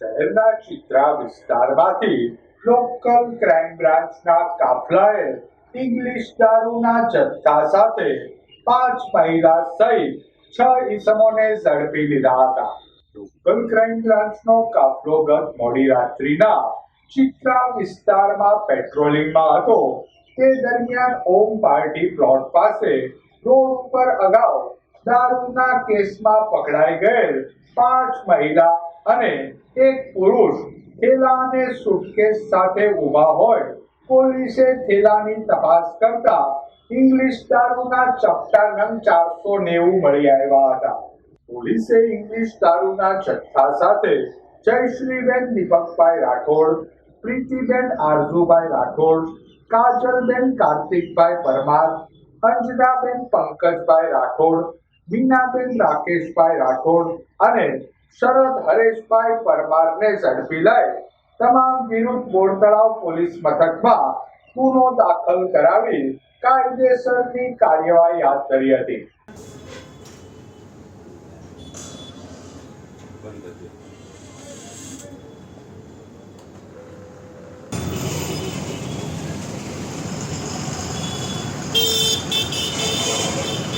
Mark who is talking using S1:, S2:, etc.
S1: શહેરના ચિત્રા વિસ્તારમાંથી local crime બ્રાન્ચના કાફલાએ ઇંગ્લિશ દારૂના જથ્થા સાથે પાંચ મહિલા સહિત છ ઈસમોને ઝડપી લીધા હતા. લોકલ ક્રાઇમ બ્રાન્ચનો કાફલો ગત મોડી રાત્રિના ચિત્રા વિસ્તારમાં પેટ્રોલિંગમાં હતો. તે દરમિયાન ઓમ પાર્ટી પ્લોટ પાસે રોડ ઉપર અગાઉ દારૂના કેસમાં પકડાઈ ગયેલ પાંચ મહિલા અને એક પુરુષ થેલા સુટકેસ સાથે ઊભા હોય, પોલીસે થેલાની તપાસ કરતા ઇંગ્લિશ દારૂના ચપટા નંગ ચારસો નેવું મળી આવ્યા હતા. પોલીસે ઇંગ્લિશ દારૂના જથ્થા સાથે જયશ્રીબેન દીપકભાઈ રાઠોડ, પ્રીતિબેન આરજુભાઈ રાઠોડ, કાજલબેન કાર્તિકભાઈ પરમાર, અંજનાબેન પંકજભાઈ રાઠોડ, મીનાબેન રાકેશભાઈ રાઠોડ અને શરદ, હરેશભાઈ, પરમારને ઝડપી લઈ તમામ વિરુદ્ધ બોરતળાવ પોલીસ મથકમાં ગુનો દાખલ કરાવી કાયદેસરની કાર્યવાહી હાથ ધરી
S2: હતી.